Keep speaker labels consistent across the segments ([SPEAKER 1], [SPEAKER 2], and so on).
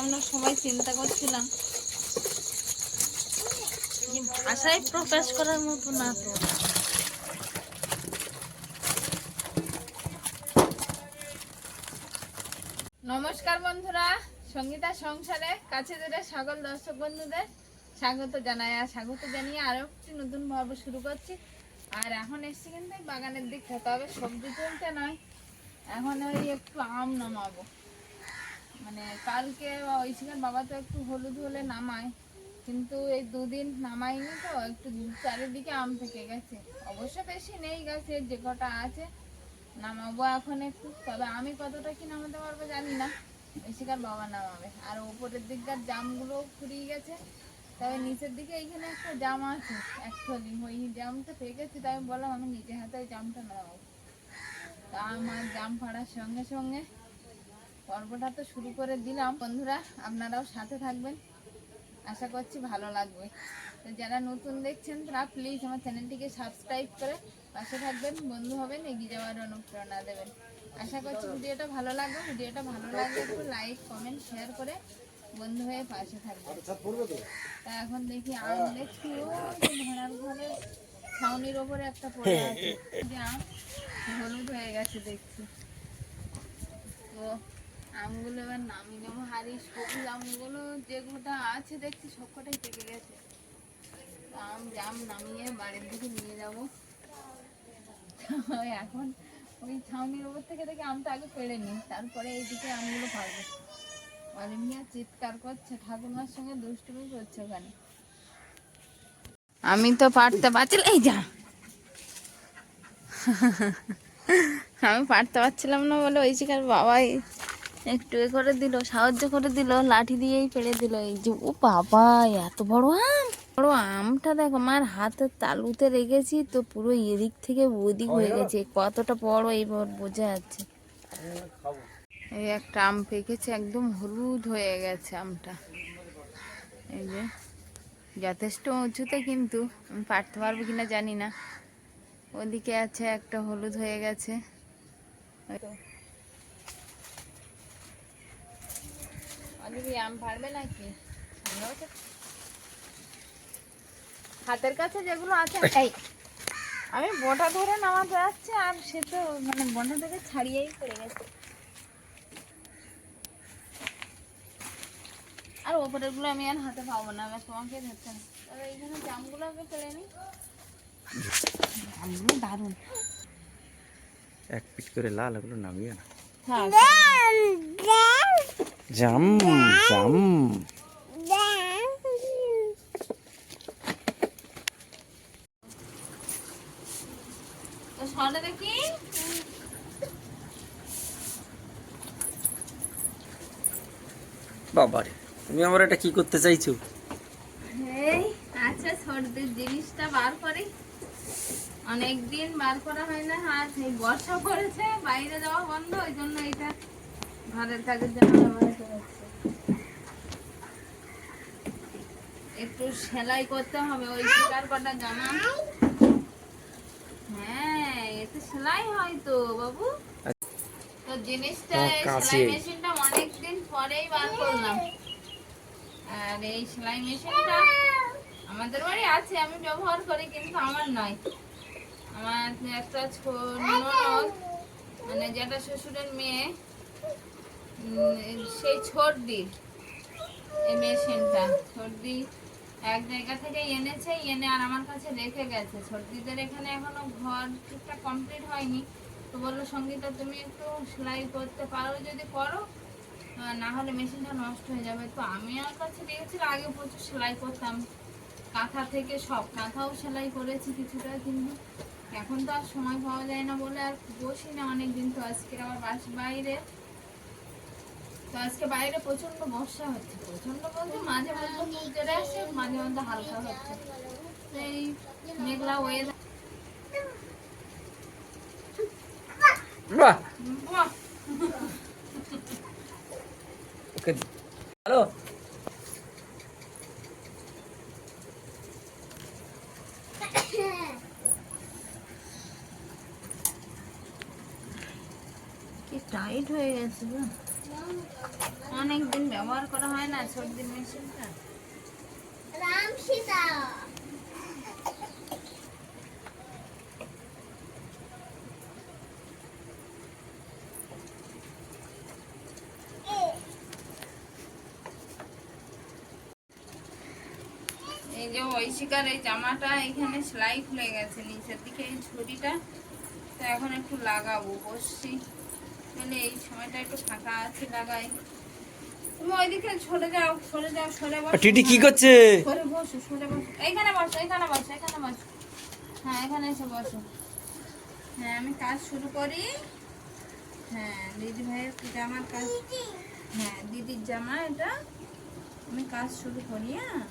[SPEAKER 1] আমরা সবাই চিন্তা করছিলাম। ভাষায় প্রকাশ করার মতো না তো। নমস্কার বন্ধুরা, সঙ্গীতা সংসারে কাছে দূরে সকল দর্শক বন্ধুদের স্বাগত জানাই, আর স্বাগত জানিয়ে আরও একটি নতুন পর্ব শুরু করছি। আর এখন এসছি কিন্তু বাগানের দিক থেকে তবে সবজি তুলতে নয়, এখন ওই একটু আম নামাবো। মানে কালকে ঐশিকার বাবা তো একটু হলুদ হলে নামায়, কিন্তু এই দুদিন নামাইনি তো, একটু চারিদিকে আম থেকে গেছে। অবশ্য বেশি নেই গেছে, যে কটা আছে, নামাবো এখন একটু। তবে আমি কতটা কি নামাতে পারব জানি না। ঐশিকার বাবা নামাবে। আর ওপরের দিককার জামগুলো ফুরিয়ে গেছে। তবে নিচের দিকে এইখানে একটা জাম আছে অ্যাকচুয়ালি ওই জামটা পেকেছে তাই আমি বললাম, আমি নিজে হাতে জামটা নামাবো। তা আমার জাম ফাড়ার সঙ্গে সঙ্গে পর্বটা তো শুরু করে দিলাম। বন্ধুরা, আপনারাও সাথে থাকবেন। আশা করছি ভালো লাগবে। তো যারা নতুন দেখছেন, তারা প্লিজ আমার চ্যানেলটিকে সাবস্ক্রাইব করে পাশে থাকবেন। বন্ধু হবেন, এগিয়ে যাওয়ার অনুপ্রেরণা দেবেন। আশা করছি ভিডিওটা ভালো লাগবে। ভিডিওটা ভালো লাগলে একটু লাইক কমেন্ট শেয়ার করে বন্ধু হয়ে পাশে থাকবেন। তা এখন দেখি আম দেখছি। ভাড়ার ঘরে ছাউনির ওপরে একটা পড়ে আছে। যে আম, হলুদ হয়ে গেছে দেখছি। তো আমগুলো এবার নামি নেব হারি সবুজ আমগুলো যে কটা আছে দেখছি সব কটাই পেকে গেছে। আম, জাম নামিয়ে বাড়ির দিকে নিয়ে যাব। এখন ওই ছাউনির ওপর থেকে দেখে আমটা আগে পেড়ে নিই, তারপরে এইদিকে আমগুলো পারব অলিভিয়া চিৎকার করছে ঠাকুমার সঙ্গে দুষ্টুমি করছে ওখানে। আমি তো পারতে পারছিলাম এই যা। আমি পারতে পারছিলাম না বলে ওই শিকার বাবাই একটু এ করে দিল, সাহায্য করে দিল, লাঠি দিয়েই পেড়ে দিল। এই যে, ও বাবা, এত বড় আম! বড় আমটা দেখো আমার হাতের তালুতে রেখেছি তো পুরো এদিক থেকে ওদিক হয়ে গেছে। কতটা বড় এইবার বোঝা যাচ্ছে। এই একটা আম পেকেছে, একদম হলুদ হয়ে গেছে আমটা। এই যে, যথেষ্ট উঁচুতে কিন্তু, আমি পারতে পারব কিনা জানি না। ওদিকে আছে একটা হলুদ হয়ে গেছে। অলিভি আম পারবে নাকি? হাতের কাছে যেগুলো আছে এই। আমি বোটা ধরে নামাতে যাচ্ছি আর সে তো মানে বোটা থেকে ছাড়িয়েই পড়ে গেছে। আর ওপরেরগুলো আমি আর হাতে পাবো না তোমাকে ধরতে হবে। তবে এইখানে জামগুলো পেরে নিই। জামগুলো দারুণ।
[SPEAKER 2] এক পিট করে লাল এগুলো নামিয়ে না জাম জাম।
[SPEAKER 1] তো সরে দেখি।
[SPEAKER 2] বাবারে তুমি আমার এটা কি করতে চাইছো?
[SPEAKER 1] এই আচ্ছা সর্দির জিনিসটা বার করি অনেকদিন বার করা হয় না আর এই বর্ষা পড়েছে বাইরে যাওয়া বন্ধ ওই জন্য এটা ঘরের কাজের জন্য হচ্ছে একটু সেলাই করতে হবে ওই শিকার কটা জামা। হ্যাঁ এতে সেলাই হয় তো বাবু। তো জিনিসটা। সেলাই মেশিনটা অনেকদিন পরেই বার করলাম। আর এই সেলাই মেশিনটা আমাদের বাড়ি আছে আমি ব্যবহার করি কিন্তু আমার নয়। আমার একটা ননদ মানে যেটা শ্বশুরের মেয়ে সেই ছোটদির এই মেশিনটা ছোটদি এক জায়গা থেকে এনেছে, এনে আর আমার কাছে রেখে গেছে। ছোটদিদের এখানে এখনও ঘর ঠিকঠাক কমপ্লিট হয়নি। তো বলল, সঙ্গীতা, তুমি একটু সেলাই করতে পারো যদি করো। না হলে মেশিনটা নষ্ট হয়ে যাবে। তো আমি আর কাছে দেখেছিল আগে প্রচুর সেলাই করতাম। কাঁথা থেকে সব, কাঁথাও সেলাই করেছি কিছুটা, কিন্তু এখন তো আর সময় পাওয়া যায় না বলে আর বসি না অনেক দিন তো আজকে আবার বাস বাইরে। তো আজকে বাইরে প্রচণ্ড বর্ষা হচ্ছে প্রচণ্ড বলতে মাঝে মধ্যে জোরে আসছে মাঝে মধ্যে হালকা হচ্ছে। এই মেঘলা ওয়েদার
[SPEAKER 2] বাহ।
[SPEAKER 1] বাহ।
[SPEAKER 2] ওকে। হ্যালো।
[SPEAKER 1] টাইট হয়ে গেছে গো। অনেক দিন ব্যবহার করা হয় না সর্দির মেশিনটা।
[SPEAKER 3] রাম সীতা
[SPEAKER 1] এই যে ঐশিকার এই জামাটা এখানে সেলাই খুলে গেছে নিচের দিকে এই ছুরিটা। তো এখন একটু লাগাবো বসছি। মানে এই সময়টা একটু ফাঁকা আছে লাগাই। তুমি ওইদিকে সরে যাও সরে যাও সরে বসো
[SPEAKER 2] টিটি কি করছে?
[SPEAKER 1] সরে বসো সরে বসো। এইখানে বসো এখানে বসো এখানে বসো। হ্যাঁ এখানে এসে বসো। হ্যাঁ আমি কাজ শুরু করি। হ্যাঁ দিদি ভাইয়ের জামার কাজ। হ্যাঁ দিদির জামা এটা। আমি কাজ শুরু করি হ্যাঁ।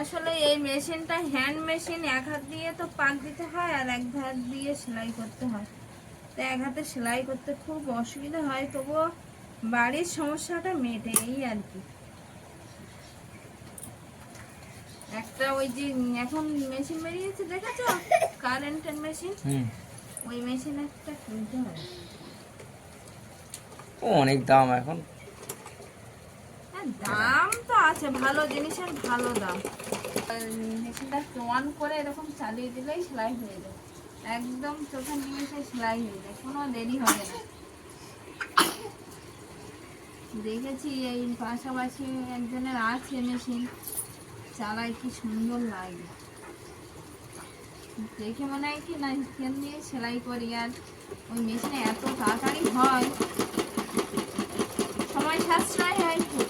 [SPEAKER 1] আসলে এই মেশিনটা হ্যান্ড মেশিন এক হাত দিয়ে তো পাক দিতে হয় আর এক হাত দিয়ে সেলাই করতে হয়। তো এক হাতে সেলাই করতে খুব অসুবিধা হয় তবুও বাড়ির সমস্যাটা মেটে এই আর কি। একটা ওই যে এখন মেশিন বেরিয়েছে দেখেছ? কারেন্টের মেশিন ওই মেশিন একটা কিনতে হবে।
[SPEAKER 2] অনেক দাম এখন।
[SPEAKER 1] দাম তো আছে, ভালো জিনিসের ভালো দাম। মেশিনটা অন করে এরকম চালিয়ে দিলেই সেলাই হয়ে যায়। একদম চোখের নিমেষে সেলাই হয়ে যায়, কোনো দেরি হবে না। দেখেছি এই পাশাপাশি একজনের আছে মেশিন, চালায় কি সুন্দর লাগে। দেখে মনে হয় কি না স্কেল দিয়ে সেলাই করি আর ওই মেশিনে এত তাড়াতাড়ি হয় সময় সাশ্রয় হয় খুব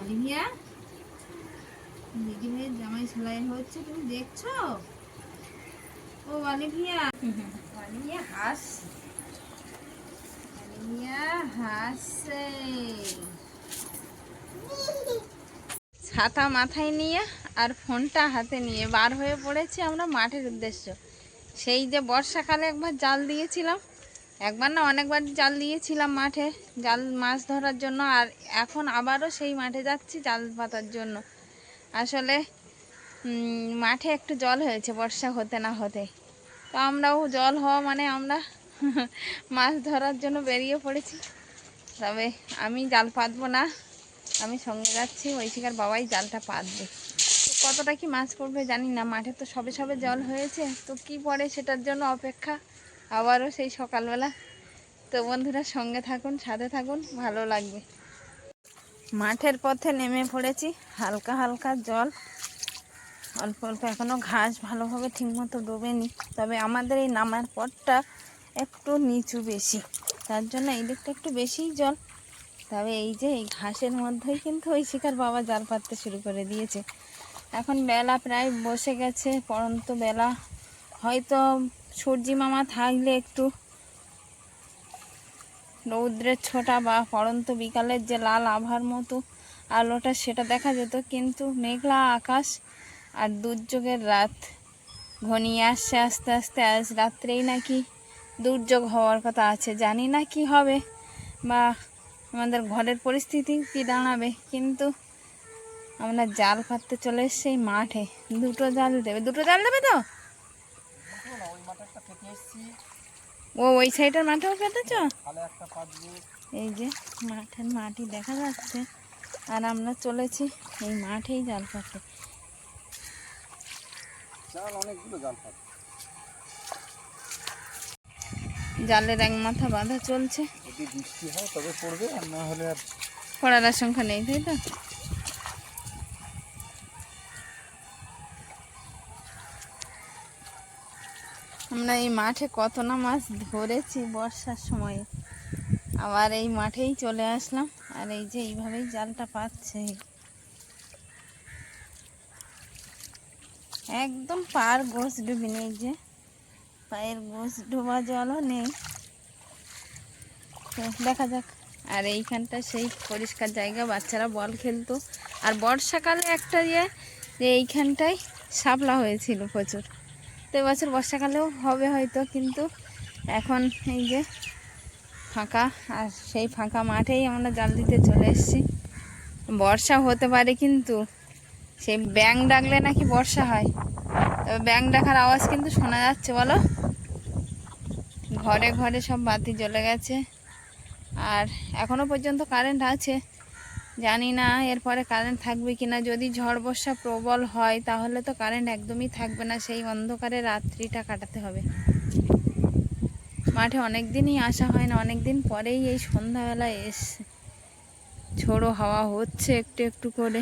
[SPEAKER 1] অলিভিয়া দিদি ভাইয়ের জামাই সেলাই হচ্ছে তুমি দেখছ অলিভিয়া হাসছে ছাতা মাথায় নিয়ে আর ফোনটা হাতে নিয়ে বার হয়ে পড়েছি আমরা মাঠের উদ্দেশ্য। সেই যে বর্ষাকালে একবার জাল দিয়েছিলাম একবার না অনেকবার জাল দিয়েছিলাম মাঠে জাল মাছ ধরার জন্য আর এখন আবারও সেই মাঠে যাচ্ছি জাল পাতার জন্য। আসলে মাঠে একটু জল হয়েছে বর্ষা হতে না হতে। তো আমরাও জল হওয়া মানে আমরা মাছ ধরার জন্য বেরিয়ে পড়েছি। তবে আমি জাল পাতবো না, আমি সঙ্গে যাচ্ছি, ঐশিকার বাবাই জালটা পাতবে। তো কতটা কি মাছ পড়বে জানি না, মাঠে তো সবে সবে জল হয়েছে, তো কি পড়ে সেটার জন্য অপেক্ষা। আবারও সেই সকালবেলা। তো বন্ধুরা সঙ্গে থাকুন, সাথে থাকুন, ভালো লাগবে। মাঠের পথে নেমে পড়েছি, হালকা হালকা জল। অল্প অল্প এখনও ঘাস ভালোভাবে ঠিকমতো ডোবেনি। তবে আমাদের এই নামার পথটা একটু নিচু বেশি। তার জন্য এই দিকটা একটু বেশিই জল। তবে এই যে এই ঘাসের মধ্যেই কিন্তু ওই শিকার বাবা জাল পাততে শুরু করে দিয়েছে। এখন বেলা প্রায় বসে গেছে, পরন্ত বেলা। হয়তো সূর্যি মামা থাকলে একটু রৌদ্রের ছোটা বা পরন্ত বিকালের যে লাল আভার মতো আলোটা সেটা দেখা যেত। কিন্তু মেঘলা আকাশ আর দুর্যোগের রাত ঘনিয়ে আসছে আস্তে আস্তে। আজ রাত্রেই নাকি দুর্যোগ হওয়ার কথা আছে। জানি না কি হবে বা আমাদের ঘরের পরিস্থিতি কি দাঁড়াবে, কিন্তু আমরা জাল পাততে চলে এসছি মাঠে। দুটো জাল দেবে। দুটো জাল দেবে তো? ও, ওই সাইডের মাঠেও পেতেছ এই যে মাঠের মাটি দেখা যাচ্ছে। আর আমরা চলেছি এই মাঠেই জাল জালের এক মাথা বাঁধা চলছে।
[SPEAKER 2] যদি বৃষ্টি হয় তবে পড়বে আর না হলে আর
[SPEAKER 1] পড়ার আশঙ্কা নেই তাই তো? আমরা এই মাঠে কত না মাছ ধরেছি বর্ষার সময়ে। আবার এই মাঠেই চলে আসলাম আর এই যে এইভাবেই জালটা পাচ্ছে। একদম পার গোছ ডুবি নেই যে। পায়ের গোছ ডোবা জলও নেই। দেখা যাক। আর এইখানটা সেই পরিষ্কার জায়গা, বাচ্চারা বল খেলতো। আর বর্ষাকালে একটা ইয়ে যে এইখানটায় শাপলা হয়েছিল প্রচুর। তো এবছর বর্ষাকালেও হবে হয়তো, কিন্তু এখন এই যে ফাঁকা, আর সেই ফাঁকা মাঠেই আমরা জাল দিতে চলে এসেছি। বর্ষা হতে পারে কিন্তু সেই ব্যাং ডাকলে নাকি বর্ষা হয়। তবে ব্যাং ডাকার আওয়াজ কিন্তু শোনা যাচ্ছে, বলো? ঘরে ঘরে সব বাতি জ্বলে গেছে। আর এখনও পর্যন্ত কারেন্ট আছে। জানি না এরপরে কারেন্ট থাকবে কি না যদি ঝড় বর্ষা প্রবল হয়, তাহলে তো কারেন্ট একদমই থাকবে না। সেই অন্ধকারে রাত্রিটা কাটাতে হবে। মাঠে অনেক দিনই আসা হয় না। অনেক দিন পরেই এই সন্ধ্যাবেলায় এসছে ঝোড়ো হাওয়া হচ্ছে একটু একটু করে।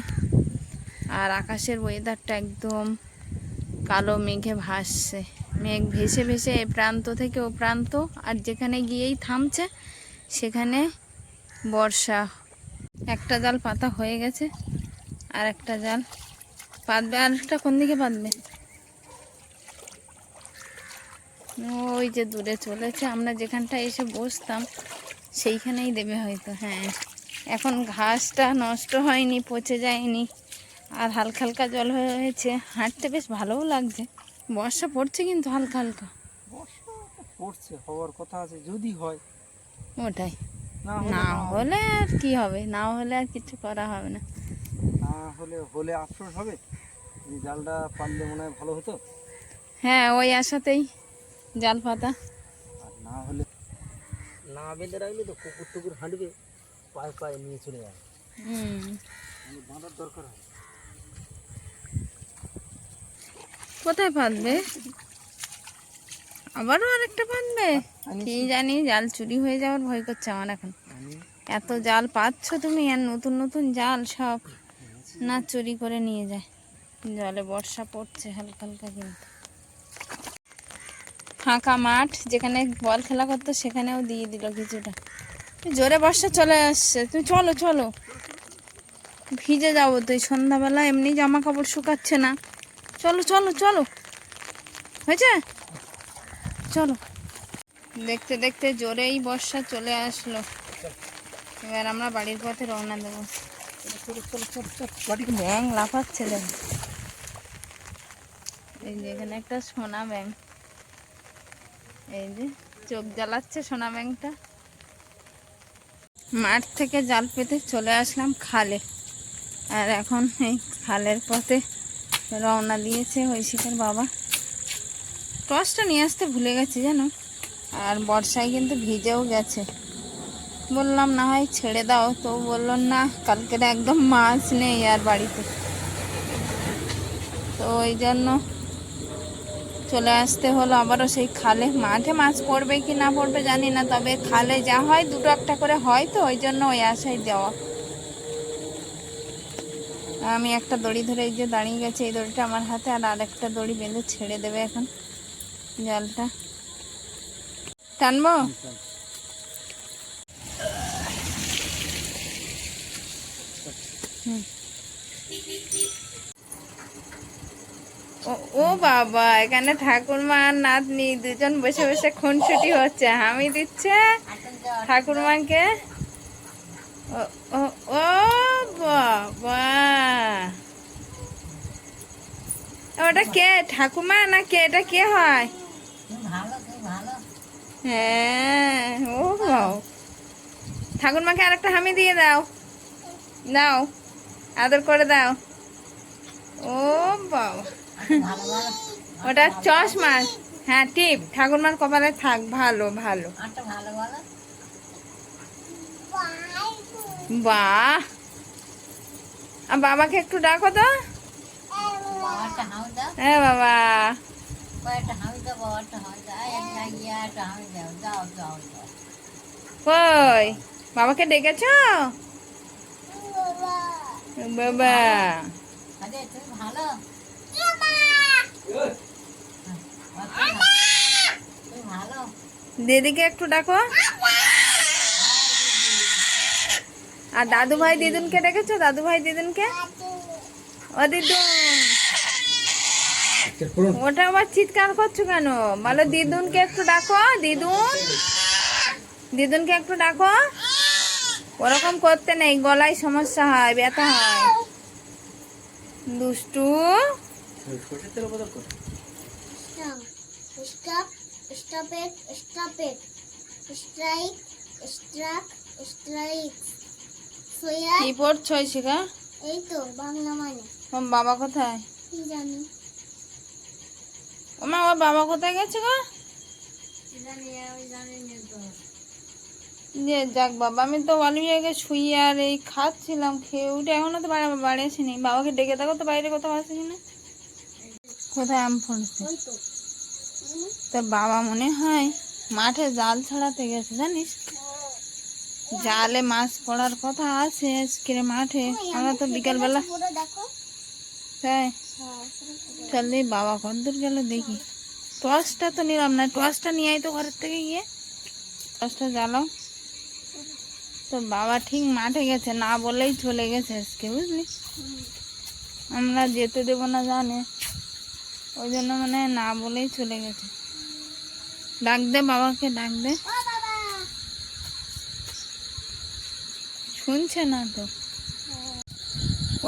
[SPEAKER 1] আর আকাশের ওয়েদারটা একদম কালো মেঘে ভাসছে। মেঘ ভেসে ভেসে এ প্রান্ত থেকে ও প্রান্ত, আর যেখানে গিয়েই থামছে, সেখানে বর্ষা। একটা জাল পাতা হয়ে গেছে, আর একটা জাল পাতবে। আর একটা কোন দিকে পাতবে? ওই যে দূরে চলেছে। আমরা যেখানটা এসে বসতাম, সেইখানেই দেবে হয়তো হ্যাঁ। এখন ঘাসটা নষ্ট হয়নি, পচে যায়নি। আর হালকা হালকা জল হয়েছে। হাঁটতে বেশ ভালোও লাগছে। বর্ষা পড়ছে কিন্তু হালকা হালকা।
[SPEAKER 4] পড়ছে হওয়ার কথা আছে যদি হয়।
[SPEAKER 1] ওটাই। না হলে আর কি হবে? না হলে আর কিছু করা হবে না।
[SPEAKER 4] না হলে হলে আফসোস হবে? যে জালটা পারলে মনে হয় ভালো হতো।
[SPEAKER 1] হ্যাঁ ওই আশাতেই জাল পাতা।
[SPEAKER 4] আর না হলে না বেঁধে রাখলে তো কুকুর টুকুর হাঁটবে পায়ে পায়ে নিয়ে চলে যাবে।
[SPEAKER 1] হুম।
[SPEAKER 4] বাঁধার দরকার হয়।
[SPEAKER 1] কোথায় পাতবে আবারও আরেকটা পাতবে কি জানি জাল চুরি হয়ে যাওয়ার ভয় করছে আমার এখন। এত জাল পাচ্ছ তুমি আর নতুন নতুন জাল সব না চুরি করে নিয়ে যায়। জলে বর্ষা পড়ছে হালকা হালকা কিন্তু। ফাঁকা মাঠ যেখানে বল খেলা করতো সেখানেও দিয়ে দিল কিছুটা। জোরে বর্ষা চলে আসছে। তুমি চলো চলো। ভিজে যাব তুই সন্ধ্যাবেলা এমনি জামা কাপড় শুকাচ্ছে না। চলো চলো চলো। হয়েছে? চলো। দেখতে দেখতে জোরেই বর্ষা চলে আসলো। এবার আমরা বাড়ির পথে রওনা দেবো। ব্যাং লাফাচ্ছে দেখো। এই যে এখানে একটা সোনা ব্যাং এই যে চোখ জ্বালাচ্ছে সোনা ব্যাংটা মাঠ থেকে জাল পেতে চলে আসলাম খালে। আর এখন এই খালের পথে রওনা দিয়েছে ঐশিকের বাবা। টসটা নিয়ে আসতে ভুলে গেছি জানো? আর বর্ষায় কিন্তু ভিজেও গেছে। বললাম, না হয় ছেড়ে দাও। তো বলল, না, কালকের একদম মাছ নেই আর বাড়িতে। তো ওই জন্য চলে আসতে হলো। আবারও সেই খালে। মাঠে মাছ পড়বে কি না পড়বে জানি না, তবে খালে যা হয় দুটো একটা করে হয় তো, ওই জন্য ওই আশায় দেওয়া। আমি একটা দড়ি ধরে এই যে দাঁড়িয়ে গেছে এই দড়িটা আমার হাতে আর আরেকটা দড়ি বেঁধে ছেড়ে দেবে এখন জালটা। টানবো? ও ও বাবা এখানে ঠাকুরমা আর নাতনি দুজন বসে বসে খুনসুটি হচ্ছে। হামি দিচ্ছে ঠাকুরমাকে ও ও ও বাবা ওটা কে ঠাকুমা না কে? এটা কে হয়? হ্যাঁ ও বাবা। ঠাকুরমাকে আরেকটা হামি দিয়ে দাও। দাও আদর করে দাও। ও বাবা। ওটা চশমা। হ্যাঁ টিপ। ঠাকুরমার কপালে থাক ভালো ভালো। বাহ। আর বাবাকে একটু ডাকো তো। হ্যাঁ বাবা। কই? বাবাকে ডেকেছ? বাবা। দিদিকে একটু ডাকো। আর দাদু ভাই দিদুনকে ডেকেছো? দাদু ভাই দিদুনকে? ও দিদুন। ওটা আবার চিৎকার করছ কেন? বলো দিদুনকে একটু ডাকো দিদুন। দিদুনকে একটু ডাকো। ওরকম করতে নেই গলায় সমস্যা হয় ব্যথা হয়। দুষ্টু।
[SPEAKER 4] সরষের তেল বদল কর
[SPEAKER 3] Stop. Stop.
[SPEAKER 1] কি পড়ছো শিখা
[SPEAKER 3] এই তো বাংলা মানে।
[SPEAKER 1] তোমার বাবা কোথায়?
[SPEAKER 3] কি জানি।
[SPEAKER 1] ওমা ওর বাবা কোথায় গেছে গো? যে যাক বাবা আমি তো আগে শুয়ে আর এই খাচ্ছিলাম খেয়ে উঠে এখনও তো বাড়ি বাড়ি আসিনি বাবাকে ডেকে থাকো তো বাইরে কোথাও আসেনি না কোথায় আম ফোনছে তোর বাবা মনে হয় মাঠে জাল ছাড়াতে গেছে জানিস? জালে মাছ পড়ার কথা আছে আজকে মাঠে আমরা তো বিকালবেলা
[SPEAKER 3] পুরো দেখো
[SPEAKER 1] তাই?
[SPEAKER 3] হ্যাঁ পুরো পুরো।
[SPEAKER 1] চল এই বাবা কতদূর গেল দেখি। টর্চটা তো নিলাম না। টর্চটা নিয়ে আয় তো ঘরের থেকে গিয়ে। টর্চটা জ্বালাও। তো বাবা ঠিক মাঠে গেছে, না বলেই চলে গেছে আজকে, বুঝলি? আমরা যেতে দেবো না জানে। ওই জন্য মানে না বলেই চলে গেছে। ডাক দে বাবাকে, ডাক দে
[SPEAKER 3] ও বাবা
[SPEAKER 1] শুনছে না তো।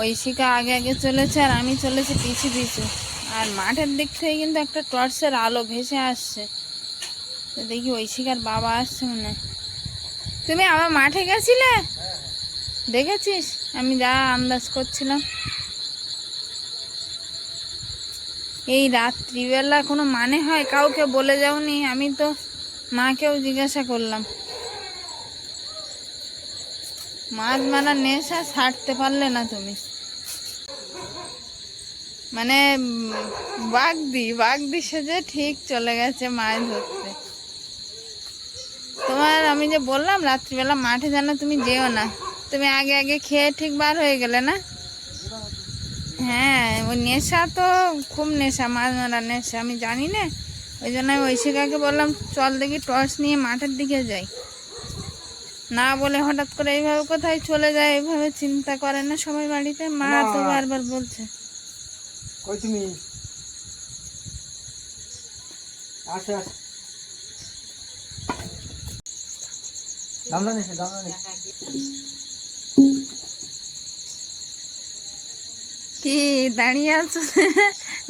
[SPEAKER 1] ঐশিকা আগে আগে চলেছে আর আমি চলেছি পিছু পিছু। আর মাঠের দিক থেকে কিন্তু একটা টর্চের আলো ভেসে আসছে। তো দেখি ঐশিকার বাবা আসছে মনে তুমি আবার মাঠে গেছিলে? দেখেছিস? আমি যা আন্দাজ করছিলাম। এই রাত্রিবেলা কোনো মানে হয়? কাউকে বলে যাওনি। আমি তো মাকেও জিজ্ঞাসা করলাম। মাছ মারার নেশা ছাড়তে পারলে না তুমি। মানে বাগদি বাগদি সেজে ঠিক চলে গেছে মাছ ধরতে। তোমার, আমি যে বললাম রাত্রিবেলা মাঠে জানো তুমি যেও না, তুমি আগে আগে খেয়ে ঠিক বার হয়ে গেলে না? হ্যাঁ ওই নেশা তো খুব নেশা, মাছ মারার নেশা, আমি জানি না। ওই জন্য আমি ঐশিকাকে বললাম, চল দেখি টর্চ নিয়ে মাঠের দিকে যাই। না বলে হঠাৎ করে এইভাবে কোথায় চলে যায় এইভাবে চিন্তা করে না সবাই বাড়িতে? মা তো বারবার বলছে।
[SPEAKER 4] কই তুমি? আসো আসো। গামলা নিছে গামলা
[SPEAKER 1] কি দাঁড়িয়ে আছো?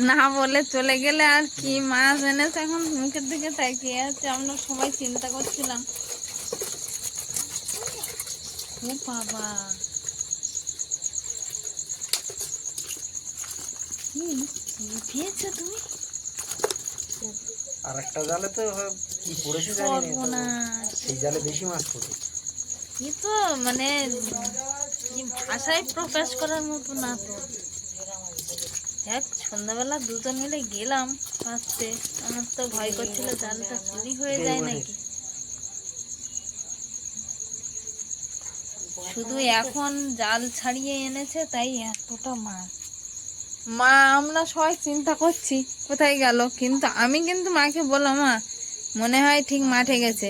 [SPEAKER 1] না বলে চলে গেলে আর কি? মাছ এনেছে এখন মুখের দিকে তাকিয়ে আছে। আমরা সবাই চিন্তা করছিলাম। ও বাবা তুমি
[SPEAKER 4] আর একটা জালে তো কি পড়েছে জানি না সেই জালে বেশি মাছ পড়ে।
[SPEAKER 1] কি তো মানে ভাষায় প্রকাশ করার মতো না তো। এক সন্ধ্যাবেলা দুজন মিলে গেলাম আসতে। আমার তো ভয় করছিল জালটা চুরি হয়ে যায় নাকি। শুধু এখন জাল ছাড়িয়ে এনেছে তাই এতটা মাছ। মা আমরা সবাই চিন্তা করছি কোথায় গেল? কিন্তু আমি কিন্তু মাকে বললাম মা মনে হয় ঠিক মাঠে গেছে।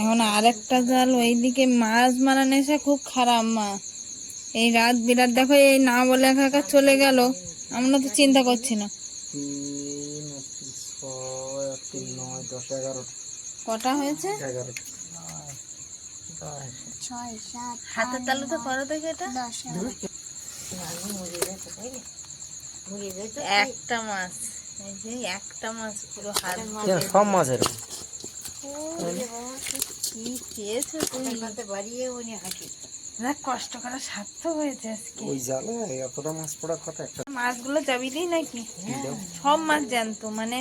[SPEAKER 1] এখন আরেকটা জাল ওইদিকে মাছ মারা নেশা খুব খারাপ মা। এই রাত বিরাত দেখো এই না বলে একা একা চলে গেল। আমরা তো চিন্তা করছি না। কটা হয়েছে?
[SPEAKER 4] এগারো
[SPEAKER 3] ছয় সাত
[SPEAKER 1] হাতের তালু তো করো দেখে এটা। একটা মাছ। এই যে একটা মাছ পুরো হাত
[SPEAKER 4] সব মাছের
[SPEAKER 1] কি খেয়েছো তুমি? দেখ কষ্ট করা সার্থক হয়েছে আজকে।
[SPEAKER 4] ওই জালে এতটা মাছ পড়ার কথা একটা।
[SPEAKER 1] মাছগুলো যাবি দিই নাকি? সব মাছ জ্যান্ত মানে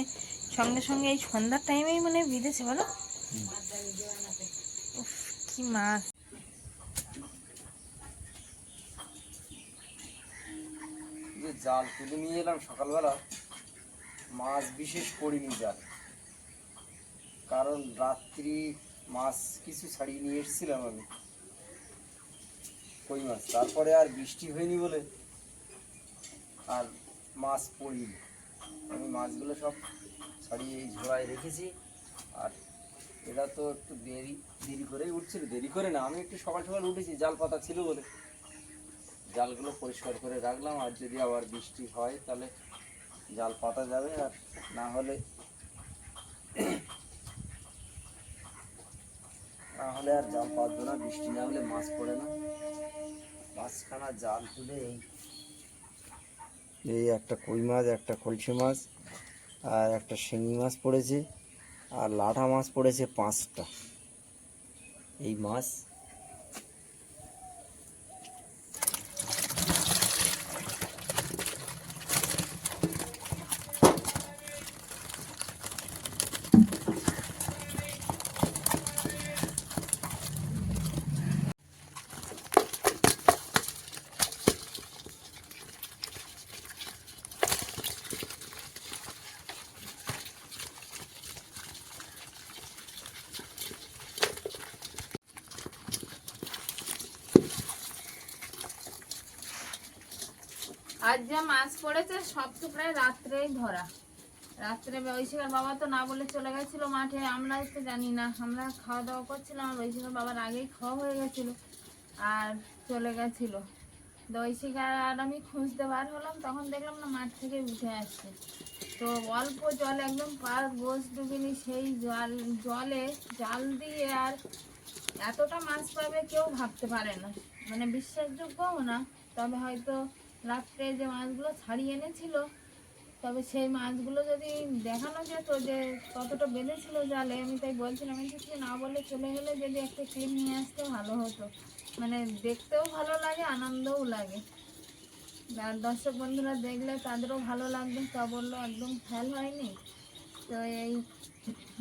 [SPEAKER 1] সঙ্গে সঙ্গে এই সন্ধ্যার টাইমেই মানে বিঁধেছে বলো। উফ, কি মাছ।
[SPEAKER 4] যে জাল তুলে নিয়ে এলাম সকালবেলা, মাছ বিশেষ করিনি জাল। কারণ রাত্রি মাছ কিছু ছাড়িয়ে নিয়ে এসেছিলাম আমি। কই মাছ? তারপরে আর বৃষ্টি হয়নি বলে আর মাছ পড়িনি। আমি মাছগুলো সব ছাড়িয়ে এই ঝোড়ায় রেখেছি। আর এরা তো একটু দেরি দেরি করেই উঠছিল। দেরি করে না, আমি একটু সকাল সকাল উঠেছি, জাল পাতা ছিল বলে। জালগুলো পরিষ্কার করে রাখলাম, আর যদি আবার বৃষ্টি হয় তাহলে জাল পাতা যাবে, আর না হলে না হলে আর জাল পাতবে না, বৃষ্টি না হলে মাছ পড়ে না। মাছখানা জাল তুলে এই এই একটা কই মাছ, একটা কলসি মাছ, আর একটা শিঙি মাছ পড়েছে, আর লাঠা মাছ পড়েছে পাঁচটা। এই মাছ
[SPEAKER 1] আজ যা মাছ পড়েছে সব তো প্রায় রাত্রেই ধরা। রাত্রে ঐশিকার বাবা তো না বলে চলে গেছিল মাঠে আমরা তো জানি না। আমরা খাওয়া দাওয়া করছিলাম আর ঐশিকার বাবার আগেই খাওয়া হয়ে গেছিল আর চলে গেছিল। তো আর আমি খুঁজতে বার হলাম, তখন দেখলাম না মাঠ থেকে উঠে আসছে। তো অল্প জল, একদম পার গোস ডুবিনি সেই জল, জলে জাল দিয়ে আর এতটা মাছ পাবে কেউ ভাবতে পারে না। মানে বিশ্বাসযোগ্যও না, তবে হয়তো রাত্রে যে মাছগুলো ছাড়িয়ে এনেছিল, তবে সেই মাছগুলো যদি দেখানো যেত যে কতটা বেঁধেছিল জালে, আমি তাই বলছিলাম আমি কিছু না বলে চলে গেলে যদি একটা ক্লিপ নিয়ে আসতে ভালো হতো। মানে দেখতেও ভালো লাগে, আনন্দও লাগে। আর দর্শক বন্ধুরা দেখলে তাদেরও ভালো লাগবে তা বলল একদম ফেল হয়নি। তো এই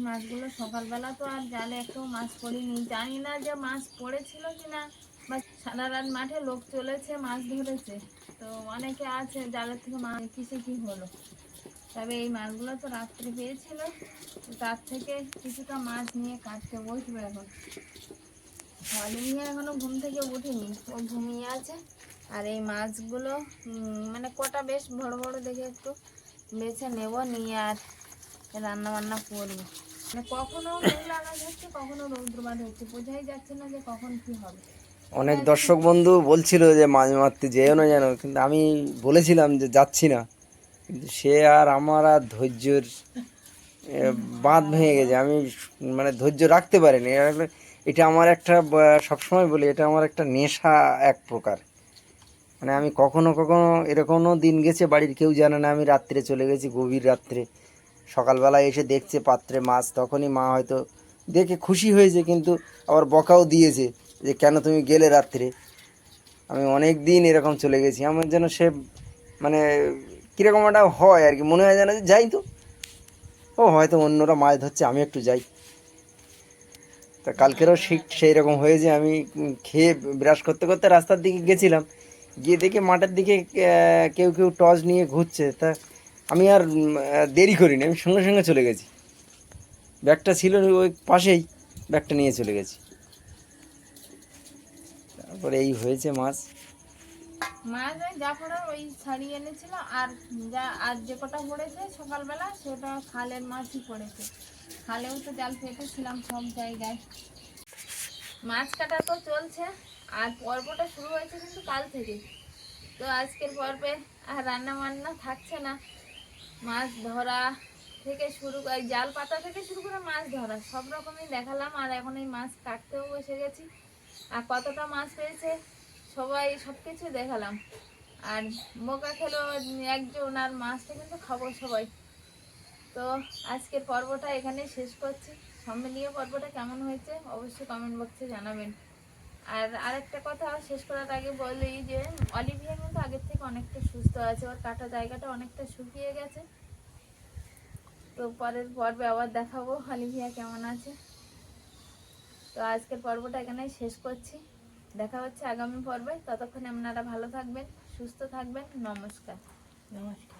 [SPEAKER 1] মাছগুলো সকালবেলা তো আর জালে একটাও মাছ পড়িনি। জানি না যে মাছ পড়েছিল কিনা, বা সারা রাত মাঠে লোক চলেছে, মাছ ধরেছে। তো অনেকে আছে জালের থেকে মাছ কিসে কি হলো? তবে এই মাছগুলো তো রাত্রে পেয়েছিল। তার থেকে কিছুটা মাছ নিয়ে কাটতে বসবে এখন। এখনও ঘুম থেকে উঠেনি। ও ঘুমিয়ে আছে। আর এই মাছগুলো মানে কটা বেশ বড় বড় দেখে একটু বেছে নেব, নিয়ে আর রান্না বান্না করব মানে কখনো মেঘলা আকাশ হচ্ছে কখনো রৌদ্রবাদ হচ্ছে। বোঝাই যাচ্ছে না যে কখন কি হবে।
[SPEAKER 4] অনেক দর্শক বন্ধু বলছিল যে মাছ মারতে যেও না যেন, কিন্তু আমি বলেছিলাম যে যাচ্ছি না। কিন্তু সে আর আমার আর ধৈর্যের বাঁধ ভেঙে গেছে। আমি মানে ধৈর্য রাখতে পারিনি। এটা আমার একটা সবসময় বলি, এটা আমার একটা নেশা এক প্রকার। মানে আমি কখনো কখনো এরকমও দিন গেছে, বাড়ির কেউ জানে না আমি রাত্রে চলে গেছি, গভীর রাত্রে। সকালবেলায় এসে দেখছে পাত্রে মাছ, তখনই মা হয়তো দেখে খুশি হয়েছে, কিন্তু আবার বকাও দিয়েছে। যে কেন তুমি গেলে রাত্রে? আমি অনেক দিন এরকম চলে গেছি। আমার যেন সে মানে কীরকম একটা হয় আর কি। মনে হয় যেন যে যাই তো। ও, হয়তো অন্যরা মাছ ধরছে, আমি একটু যাই। তা কালকেরও ঠিক সেই রকম হয়েছে আমি খেয়ে ব্রাশ করতে করতে রাস্তার দিকে গেছিলাম। গিয়ে দেখি মাঠের দিকে কেউ কেউ টর্চ নিয়ে ঘুরছে। তা আমি আর দেরি করিনি। আমি সঙ্গে সঙ্গে চলে গেছি। ব্যাগটা ছিল ওই পাশেই। ব্যাগটা নিয়ে চলে গেছি। তারপরে এই হয়েছে মাছ।
[SPEAKER 1] ওই ছাড়িয়ে এনেছিল আর যা কটা পড়েছে সকালবেলা সেটা খালের মাছই পড়েছে। খালেও তো জাল মাছ কাটা তো চলছে, আর পর্বটা শুরু হয়েছে কিন্তু কাল থেকে। তো আজকের পর্বে আর রান্না বান্না থাকছে না। মাছ ধরা থেকে শুরু এই জাল পাতা থেকে শুরু করে মাছ ধরা, সব রকমই দেখালাম। আর এখন এই মাছ কাটতেও বসে গেছি। আর কতটা মাছ পেয়েছে, সবাই সব কিছু দেখালাম। আর বোকা খেলো একজন, আর মাছটা কিন্তু খাব সবাই। তো আজকের পর্বটা এখানে শেষ করছি। সম্মিলীয় পর্বটা কেমন হয়েছে অবশ্যই কমেন্ট বক্সে জানাবেন। আর আরেকটা কথা শেষ করার আগে বলি যে, অলিভিয়া কিন্তু আগের থেকে অনেকটা সুস্থ আছে। ওর কাটা জায়গাটা অনেকটা শুকিয়ে গেছে। তো পরের পর্বে আবার দেখাবো। অলিভিয়া কেমন আছে? তো আজকের পর্বটা এখানেই শেষ করছি। দেখা হচ্ছে আগামী পর্বে। ততক্ষণে আপনারা ভালো থাকবেন, সুস্থ থাকবেন। নমস্কার। নমস্কার।